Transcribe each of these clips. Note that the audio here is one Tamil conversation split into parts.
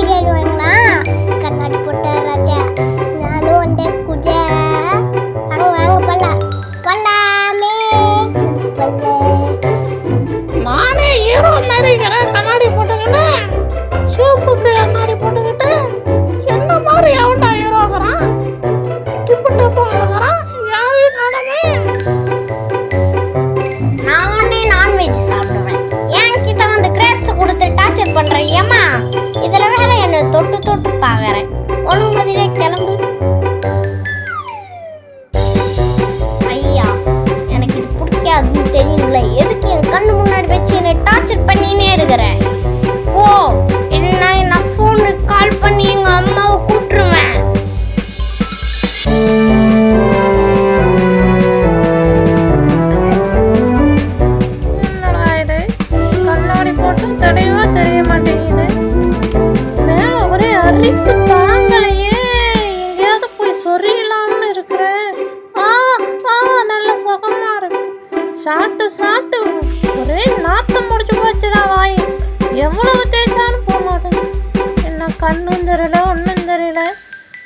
video.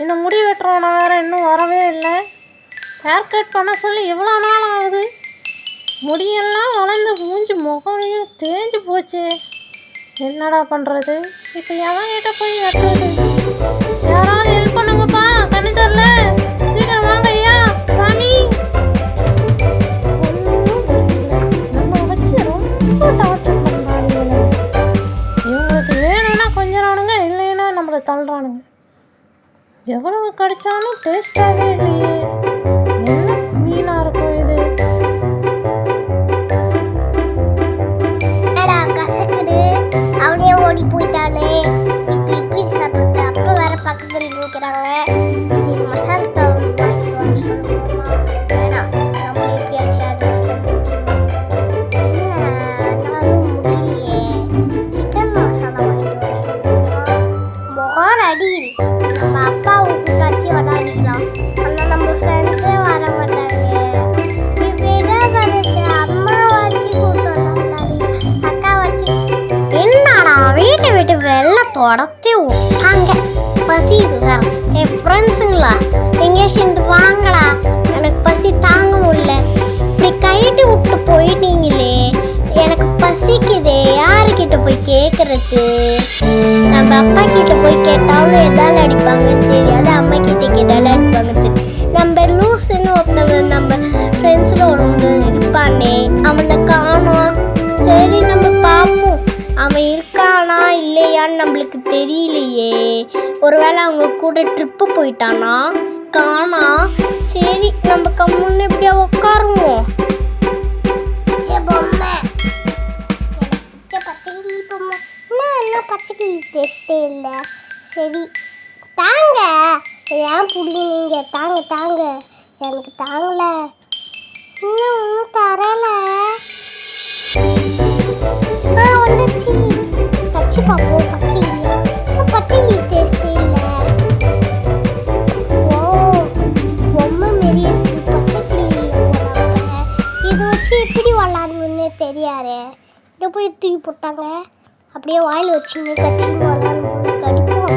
இந்த முடி வெட்டுறவனை வேறு இன்னும் வரவே இல்லை. ஹேர் கட் பண்ண சொல்லி எவ்வளோ நாள் ஆகுது. முடியெல்லாம் வளர்ந்து மூஞ்சி முகமையும் தேஞ்சு போச்சு. என்னடா பண்ணுறது இப்போ எவன் கிட்ட போய் வெட்டுறது யாராவது ஹெல்ப் பண்ணுங்கப்பா கண்ணு தெரில कड़चानू टेस्ट आगे लिए பசி தாங்க முடியல இப்படி கைட்டு விட்டு போயிட்டீங்களே. எனக்கு பசிக்குதே. யாருக்கிட்ட போய் கேட்குறது நம்ம அப்பா கிட்ட போய் கேட்டாலும் எதால் அடிப்பாங்கன்னு தெரியாது. அம்மா கிட்ட கேட்டாலும் அடிப்பாங்க நம்ம லூஸ்ன்னு ஒருத்தவன் நம்ம ஃப்ரெண்ட்ஸில் ஒருவன் இருப்பானே. அவனை காணோம். சரி நம்ம பார்ப்போம் அவன் இருக்கானா இல்லையான்னு நம்மளுக்கு தெரியலையே. ஒருவேளை அவங்க கூட ட்ரிப்பு போயிட்டானா? காணா. சரி நம்ம கம்முன்னு எப்படியா உட்காருவோம்? பச்சைக்கிளி டேஸ்ட்டே இல்லை. சரி தாங்க. ஏன் பிடிங்க தாங்க தாங்க. எனக்கு தாங்கல. இன்னும் ஒன்றும் தரலை. கிட்ட போய் தூக்கி போட்டாங்க. அப்படியே வாயில் வச்சுங்க கச்சின்னு கடிப்போம்.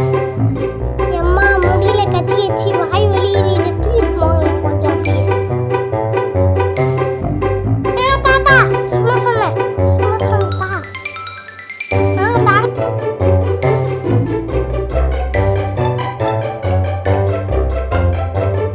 எம்மா முடியல கச்சி கச்சி வாய் வலி தூக்கிடுமா